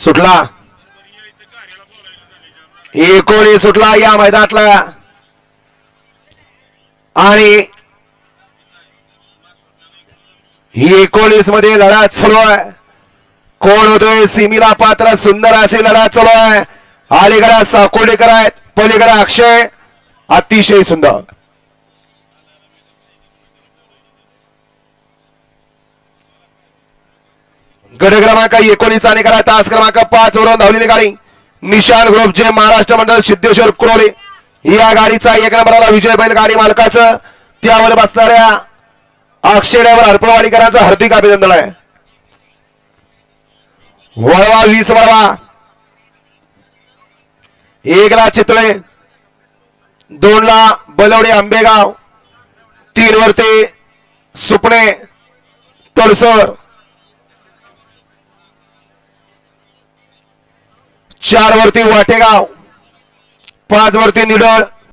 सुटला. एकोणीस सुटला या मैदानातला. आणि ही एकोणीसमध्ये लढा चालू आहे. कोण होतोय? सिमीला पात्र सुंदर असे लढा चालू आहे. अलीकडे साकोडेकर आहेत. पलीकडे अक्षय. अतिशय सुंदर. गड क्रमांक एकोणीसचा निकाल तास क्रमांक पाच वरून धावलेली गाडी. निशान ग्रुप जे महाराष्ट्र मंडळ सिद्धेश्वर कुरोले या गाडीचा एक नंबरला विजय बैल गाडी मालकाचं. त्यावर बसणाऱ्या अक्षरेवर ड्रायव्हर हरपवाडीकरांचं हार्दिक अभिनंदन आहे. वळवा वीस वळवा. एकला चितळे. दोनला बलवडे आंबेगाव. तीन वरती सुपणे तडसर. चार वरती वाटेगाव पाच वरती निडळ